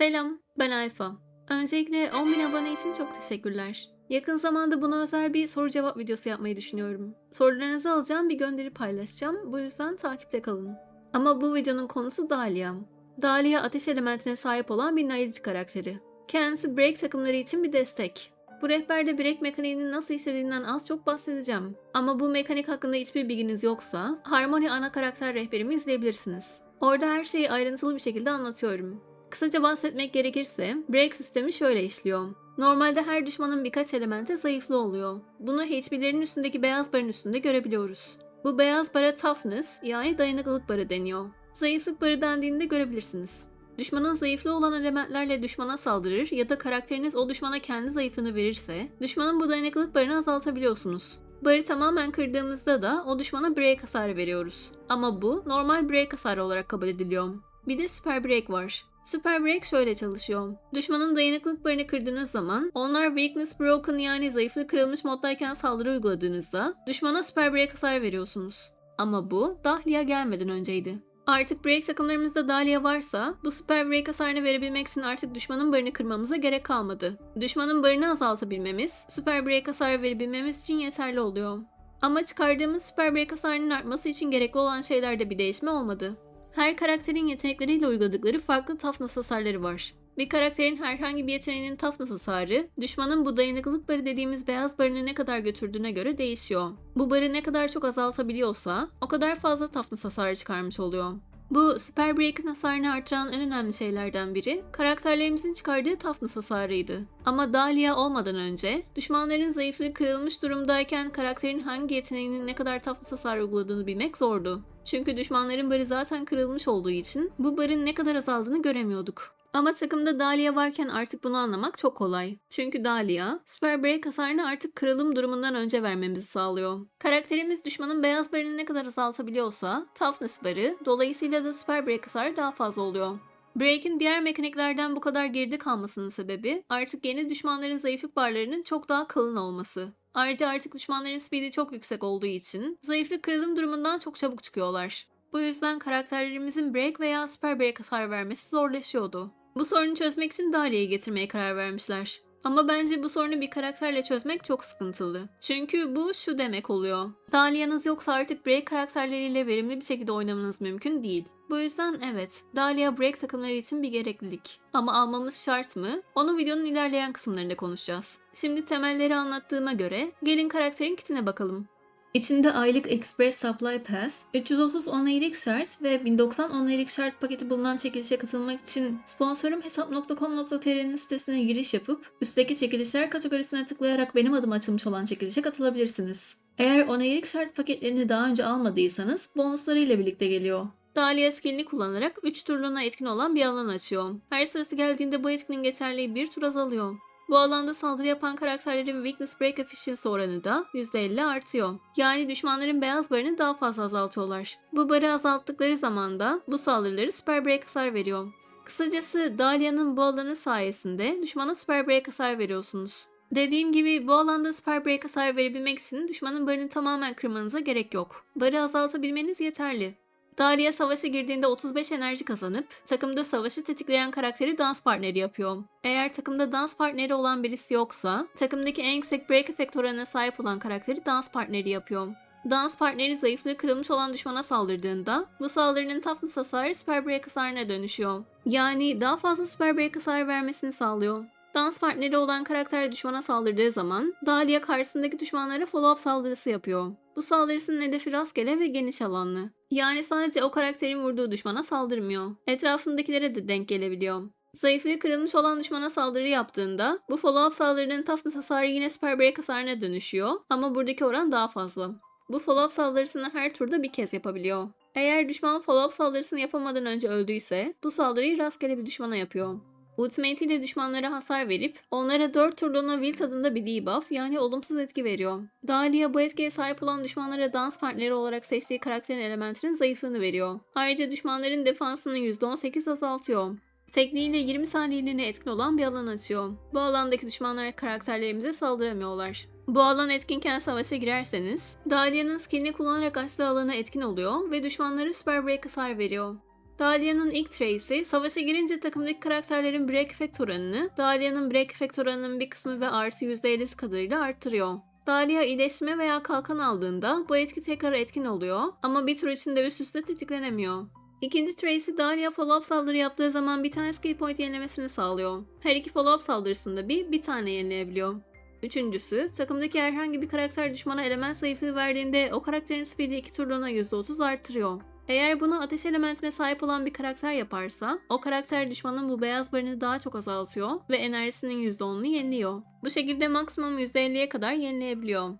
Selam, ben Alfa. Öncelikle 10.000 abone için çok teşekkürler. Yakın zamanda buna özel bir soru cevap videosu yapmayı düşünüyorum. Sorularınızı alacağım bir gönderi paylaşacağım. Bu yüzden takipte kalın. Ama bu videonun konusu Dahlia. Dahlia ateş elementine sahip olan bir Nailit karakteri. Kendisi break takımları için bir destek. Bu rehberde break mekaniğinin nasıl işlediğinden az çok bahsedeceğim. Ama bu mekanik hakkında hiçbir bilginiz yoksa Harmony ana karakter rehberimi izleyebilirsiniz. Orada her şeyi ayrıntılı bir şekilde anlatıyorum. Kısaca bahsetmek gerekirse break sistemi şöyle işliyor. Normalde her düşmanın birkaç elemente zayıflığı oluyor. Bunu HP'lerin üstündeki beyaz barın üstünde görebiliyoruz. Bu beyaz bara toughness yani dayanıklılık barı deniyor. Zayıflık barı dendiğinde görebilirsiniz. Düşmanın zayıflığı olan elementlerle düşmana saldırır ya da karakteriniz o düşmana kendi zayıflığını verirse düşmanın bu dayanıklılık barını azaltabiliyorsunuz. Barı tamamen kırdığımızda da o düşmana break hasarı veriyoruz. Ama bu normal break hasarı olarak kabul ediliyor. Bir de super break var. Super Break şöyle çalışıyor. Düşmanın dayanıklılık barını kırdığınız zaman onlar Weakness Broken yani zayıflık kırılmış moddayken saldırı uyguladığınızda düşmana Super Break hasar veriyorsunuz. Ama bu Dahlia gelmeden önceydi. Artık break takımlarımızda Dahlia varsa bu Super Break hasarını verebilmek için artık düşmanın barını kırmamıza gerek kalmadı. Düşmanın barını azaltabilmemiz, Super Break hasar verebilmemiz için yeterli oluyor. Ama çıkardığımız Super Break hasarının artması için gerekli olan şeylerde bir değişme olmadı. Her karakterin yetenekleriyle uyguladıkları farklı toughness hasarları var. Bir karakterin herhangi bir yeteneğinin toughness hasarı, düşmanın bu dayanıklılık barı dediğimiz beyaz barını ne kadar götürdüğüne göre değişiyor. Bu barı ne kadar çok azaltabiliyorsa, o kadar fazla toughness hasarı çıkarmış oluyor. Bu Super Break'in hasarını artıran en önemli şeylerden biri, karakterlerimizin çıkardığı toughness hasarıydı. Ama Dahlia olmadan önce, düşmanların zayıflığı kırılmış durumdayken karakterin hangi yeteneğinin ne kadar toughness hasarı uyguladığını bilmek zordu. Çünkü düşmanların barı zaten kırılmış olduğu için bu barın ne kadar azaldığını göremiyorduk. Ama takımda Dahlia varken artık bunu anlamak çok kolay. Çünkü Dahlia, Super Break hasarını artık kırılım durumundan önce vermemizi sağlıyor. Karakterimiz düşmanın beyaz barını ne kadar azaltabiliyorsa, Toughness barı, dolayısıyla da Super Break hasarı daha fazla oluyor. Break'in diğer mekaniklerden bu kadar geride kalmasının sebebi artık yeni düşmanların zayıflık barlarının çok daha kalın olması. Ayrıca artık düşmanların speed'i çok yüksek olduğu için zayıflık kırılım durumundan çok çabuk çıkıyorlar. Bu yüzden karakterlerimizin break veya super break hasar vermesi zorlaşıyordu. Bu sorunu çözmek için Dahlia'yı getirmeye karar vermişler. Ama bence bu sorunu bir karakterle çözmek çok sıkıntılı. Çünkü bu şu demek oluyor. Dahlia'nız yoksa artık break karakterleriyle verimli bir şekilde oynamanız mümkün değil. Bu yüzden evet, Dahlia break takımları için bir gereklilik. Ama almamız şart mı? Onu videonun ilerleyen kısımlarında konuşacağız. Şimdi temelleri anlattığıma göre gelin karakterin kitine bakalım. İçinde aylık Express Supply Pass, 330 onaylık şart ve 1090 onaylık şart paketi bulunan çekilişe katılmak için sponsorum hesap.com.tr'nin sitesine giriş yapıp üstteki çekilişler kategorisine tıklayarak benim adım açılmış olan çekilişe katılabilirsiniz. Eğer onaylık şart paketlerini daha önce almadıysanız bonusları ile birlikte geliyor. Dahlia skillini kullanarak 3 turluğuna etkin olan bir alan açıyor. Her sırası geldiğinde bu etkinin geçerliği bir tur azalıyor. Bu alanda saldırı yapan karakterlerin Weakness Break Efficiency oranı da %50 artıyor. Yani düşmanların beyaz barını daha fazla azaltıyorlar. Bu barı azalttıkları zaman da bu saldırıları Super Break hasar veriyor. Kısacası Dahlia'nın bu alanı sayesinde düşmana Super Break hasar veriyorsunuz. Dediğim gibi bu alanda Super Break hasar verebilmek için düşmanın barını tamamen kırmanıza gerek yok. Barı azaltabilmeniz yeterli. Dahlia savaşa girdiğinde 35 enerji kazanıp takımda savaşı tetikleyen karakteri dans partneri yapıyor. Eğer takımda dans partneri olan birisi yoksa takımdaki en yüksek break efekt oranına sahip olan karakteri dans partneri yapıyor. Dans partneri zayıflığı kırılmış olan düşmana saldırdığında bu saldırının toughness hasarı super break hasarına dönüşüyor. Yani daha fazla super break hasar vermesini sağlıyor. Dans partneri olan karakter düşmana saldırdığı zaman Dahlia karşısındaki düşmanlara follow-up saldırısı yapıyor. Bu saldırısının hedefi rastgele ve geniş alanlı. Yani sadece o karakterin vurduğu düşmana saldırmıyor. Etrafındakilere de denk gelebiliyor. Zayıflığı kırılmış olan düşmana saldırı yaptığında bu follow-up saldırının toughness hasarı yine super break hasarına dönüşüyor ama buradaki oran daha fazla. Bu follow-up saldırısını her turda bir kez yapabiliyor. Eğer düşman follow-up saldırısını yapamadan önce öldüyse bu saldırıyı rastgele bir düşmana yapıyor. Ultimate ile düşmanlara hasar verip onlara 4 turluğuna Wild adında bir debuff yani olumsuz etki veriyor. Dahlia bu etkiye sahip olan düşmanlara dans partneri olarak seçtiği karakterin elementinin zayıflığını veriyor. Ayrıca düşmanların defansını %18 azaltıyor. Tekniğiyle 20 saniyeliğine etkin olan bir alan açıyor. Bu alandaki düşmanlar karakterlerimize saldıramıyorlar. Bu alan etkinken savaşa girerseniz, Dahlia'nın skillini kullanarak açtığı alana etkin oluyor ve düşmanlara super break hasar veriyor. Dahlia'nın ilk trace'i savaşa girince takımdaki karakterlerin break effect oranını, Dahlia'nın break effect oranının bir kısmı ve artı %50'si kadarıyla arttırıyor. Dahlia iyileşme veya kalkan aldığında bu etki tekrar etkin oluyor ama bir tur içinde üst üste tetiklenemiyor. İkinci Tracy Dahlia follow-up saldırı yaptığı zaman bir tane skill point yenilemesini sağlıyor. Her iki follow-up saldırısında bir, bir tane yenileyebiliyor. Üçüncüsü, takımdaki herhangi bir karakter düşmana element zayıflığı verdiğinde o karakterin speed'i iki turluğuna %30 artırıyor. Eğer bunu ateş elementine sahip olan bir karakter yaparsa, o karakter düşmanın bu beyaz barını daha çok azaltıyor ve enerjisinin %10'unu yeniliyor. Bu şekilde maksimum %50'ye kadar yenileyebiliyor.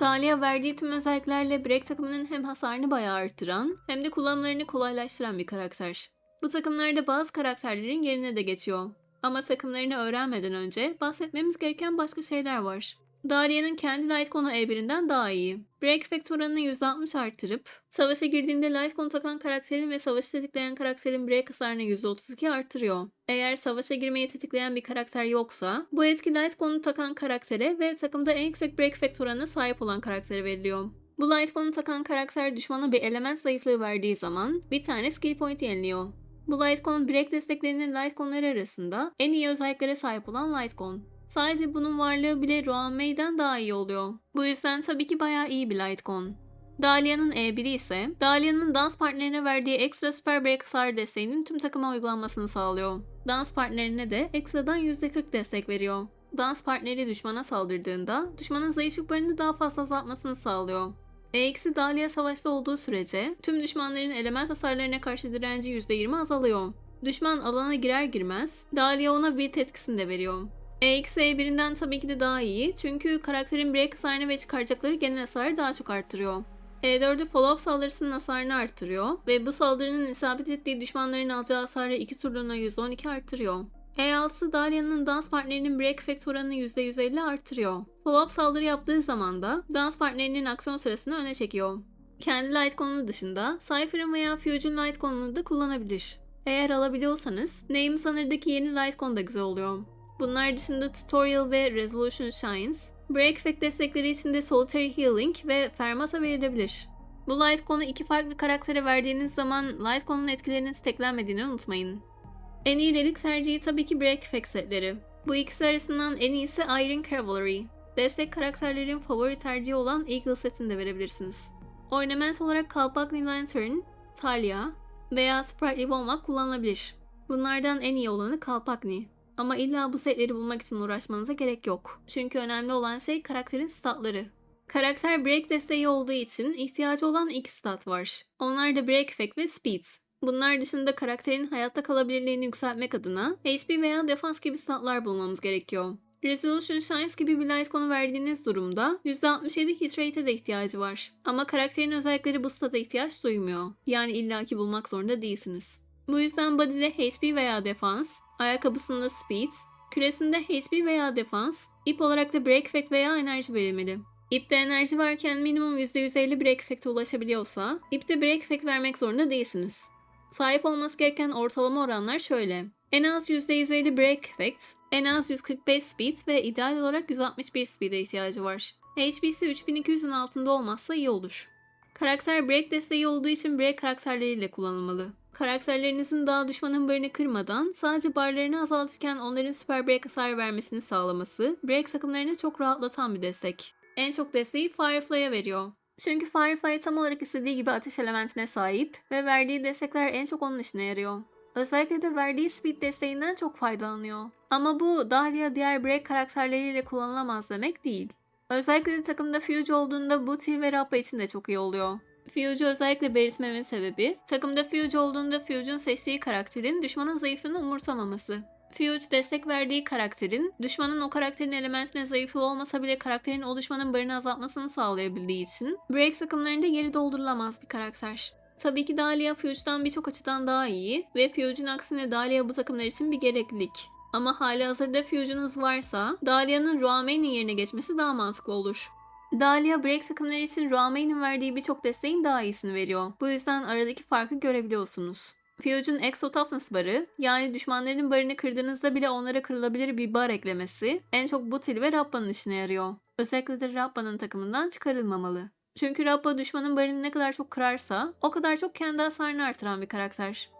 Dahlia verdiği tüm özelliklerle Break takımının hem hasarını bayağı arttıran hem de kullanımlarını kolaylaştıran bir karakter. Bu takımlarda bazı karakterlerin yerine de geçiyor. Ama takımlarını öğrenmeden önce bahsetmemiz gereken başka şeyler var. Dahlia'nın kendi Lightcon'u E1'inden daha iyi. Break effect oranını %60 arttırıp, savaşa girdiğinde Lightcon takan karakterin ve savaşı tetikleyen karakterin break hasarını %32 arttırıyor. Eğer savaşa girmeyi tetikleyen bir karakter yoksa, bu etki Lightcon'u takan karaktere ve takımda en yüksek break effect oranına sahip olan karaktere veriliyor. Bu Lightcon'u takan karakter düşmana bir element zayıflığı verdiği zaman bir tane skill point yeniliyor. Bu Lightcon break desteklerinin Lightcon'ları arasında en iyi özelliklere sahip olan Lightcon. Sadece bunun varlığı bile Rohan May'den daha iyi oluyor. Bu yüzden tabii ki bayağı iyi bir Lightcon. Dahlia'nın E1'i ise Dahlia'nın dans partnerine verdiği ekstra super break hasar desteğinin tüm takıma uygulanmasını sağlıyor. Dans partnerine de ekstradan %40 destek veriyor. Dans partneri düşmana saldırdığında düşmanın zayıflık barını daha fazla azaltmasını sağlıyor. E2'si Dahlia savaşta olduğu sürece tüm düşmanların element hasarlarına karşı direnci %20 azalıyor. Düşman alana girer girmez Dahlia ona bir etkisini de veriyor. EX E1'inden tabii ki de daha iyi çünkü karakterin break hasarını ve çıkaracakları genel hasarı daha çok arttırıyor. E4'ü follow-up saldırısının hasarını arttırıyor ve bu saldırının isabet ettiği düşmanların alacağı hasarı 2 turluğuna %12 arttırıyor. E6'sı Dahlia'nın dans partnerinin break effect oranını %150 arttırıyor. Follow-up saldırı yaptığı zaman da dans partnerinin aksiyon sırasını öne çekiyor. Kendi light konunu dışında Cypher'ın veya Fusion light konunu da kullanabilir. Eğer alabiliyorsanız Name Sunner'daki yeni light konu da güzel oluyor. Bunlar dışında Tutorial ve Resolution Shines, Break Effect destekleri için de Solitary Healing ve Fermata verilebilir. Bu Lightcon'u iki farklı karaktere verdiğiniz zaman Lightcon'un etkilerinin steklenmediğini unutmayın. En iyi relik tercihi tabii ki Break Effect setleri. Bu ikisi arasından en iyisi Iron Cavalry. Destek karakterlerin favori tercihi olan Eagle setini de verebilirsiniz. Ornament olarak Kalpakli Lantern, Talia veya Sprightly Wombat kullanılabilir. Bunlardan en iyi olanı Kalpakni. Ama illa bu setleri bulmak için uğraşmanıza gerek yok. Çünkü önemli olan şey karakterin statları. Karakter break desteği olduğu için ihtiyacı olan iki stat var. Onlar da break effect ve speed. Bunlar dışında karakterin hayatta kalabilirliğini yükseltmek adına HP veya defans gibi statlar bulmamız gerekiyor. Resolution Shines gibi bir light konu verdiğiniz durumda %67 hit rate'e de ihtiyacı var. Ama karakterin özellikleri bu stata ihtiyaç duymuyor. Yani illaki bulmak zorunda değilsiniz. Bu yüzden body'de HP veya defans, ayakkabısında speed, küresinde HP veya defans, ip olarak da break effect veya enerji verilmeli. İpte enerji varken minimum %150 break effect'e ulaşabiliyorsa, ipte break effect vermek zorunda değilsiniz. Sahip olması gereken ortalama oranlar şöyle. En az %150 break effect, en az 145 speed ve ideal olarak 161 speed'e ihtiyacı var. HP'si 3200'ün altında olmazsa iyi olur. Karakter break desteği olduğu için break karakterleriyle kullanılmalı. Karakterlerinizin daha düşmanın barını kırmadan sadece barlarını azaltırken onların süper break hasar vermesini sağlaması break takımlarını çok rahatlatan bir destek. En çok desteği Firefly'a veriyor. Çünkü Firefly tam olarak istediği gibi ateş elementine sahip ve verdiği destekler en çok onun işine yarıyor. Özellikle de verdiği speed desteğinden çok faydalanıyor. Ama bu Dahlia diğer break karakterleriyle kullanılamaz demek değil. Özellikle de takımda Fuge olduğunda bu Til ve Rappa için de çok iyi oluyor. Fuge'u özellikle belirtmemin sebebi, takımda Fuge olduğunda Fuge'un seçtiği karakterin düşmanın zayıflığını umursamaması. Fuge destek verdiği karakterin, düşmanın o karakterin elementine zayıflığı olmasa bile karakterin o düşmanın barını azaltmasını sağlayabildiği için Break takımlarında yeri doldurulamaz bir karakter. Tabii ki Dahlia Fuge'dan birçok açıdan daha iyi ve Fuge'un aksine Dahlia bu takımlar için bir gereklilik. Ama hali hazırda Fuge'unuz varsa Dahlia'nın Roamai'nin yerine geçmesi daha mantıklı olur. Dahlia break takımları için Roamai'nin verdiği birçok desteğin daha iyisini veriyor. Bu yüzden aradaki farkı görebiliyorsunuz. Fuge'un Exo Toughness barı, yani düşmanların barını kırdığınızda bile onlara kırılabilir bir bar eklemesi, en çok Butil ve Rappa'nın işine yarıyor. Özellikle de Rappa'nın takımından çıkarılmamalı. Çünkü Rappa düşmanın barını ne kadar çok kırarsa, o kadar çok kendi hasarını artıran bir karakter.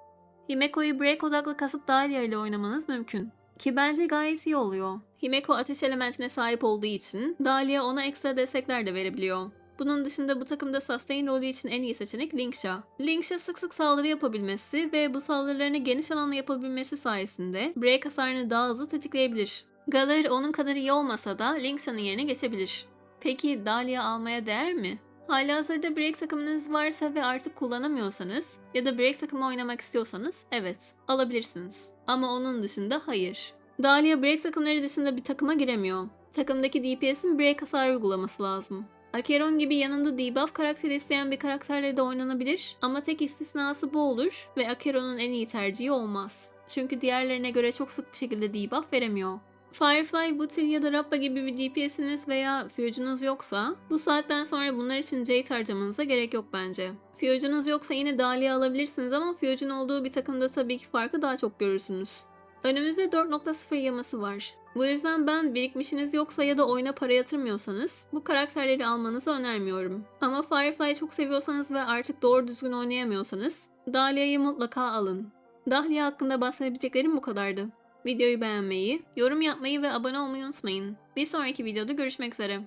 Himeko'yu break odaklı kasıp Dahlia ile oynamanız mümkün. Ki bence gayet iyi oluyor. Himeko ateş elementine sahip olduğu için Dahlia ona ekstra destekler de verebiliyor. Bunun dışında bu takımda sustain rolü için en iyi seçenek Linksha. Linksha sık sık saldırı yapabilmesi ve bu saldırılarını geniş alanla yapabilmesi sayesinde break hasarını daha hızlı tetikleyebilir. Galeri onun kadar iyi olmasa da Linksha'nın yerine geçebilir. Peki Dahlia almaya değer mi? Halihazırda break takımınız varsa ve artık kullanamıyorsanız ya da break takımı oynamak istiyorsanız evet alabilirsiniz. Ama onun dışında hayır. Dahlia break takımları dışında bir takıma giremiyor. Takımdaki DPS'in break hasar uygulaması lazım. Acheron gibi yanında debuff karakteri isteyen bir karakterle de oynanabilir ama tek istisnası bu olur ve Acheron'un en iyi tercihi olmaz. Çünkü diğerlerine göre çok sık bir şekilde debuff veremiyor. Firefly, Butil ya da Rappa gibi bir DPS'iniz veya Fusion'unuz yoksa bu saatten sonra bunlar için Jade harcamanıza gerek yok bence. Fusion'unuz yoksa yine Dahlia alabilirsiniz ama Fusion olduğu bir takımda tabii ki farkı daha çok görürsünüz. Önümüzde 4.0 yaması var. Bu yüzden ben birikmişiniz yoksa ya da oyuna para yatırmıyorsanız bu karakterleri almanızı önermiyorum. Ama Firefly'ı çok seviyorsanız ve artık doğru düzgün oynayamıyorsanız Dahlia'yı mutlaka alın. Dahlia hakkında bahsedebileceklerim bu kadardı. Videoyu beğenmeyi, yorum yapmayı ve abone olmayı unutmayın. Bir sonraki videoda görüşmek üzere.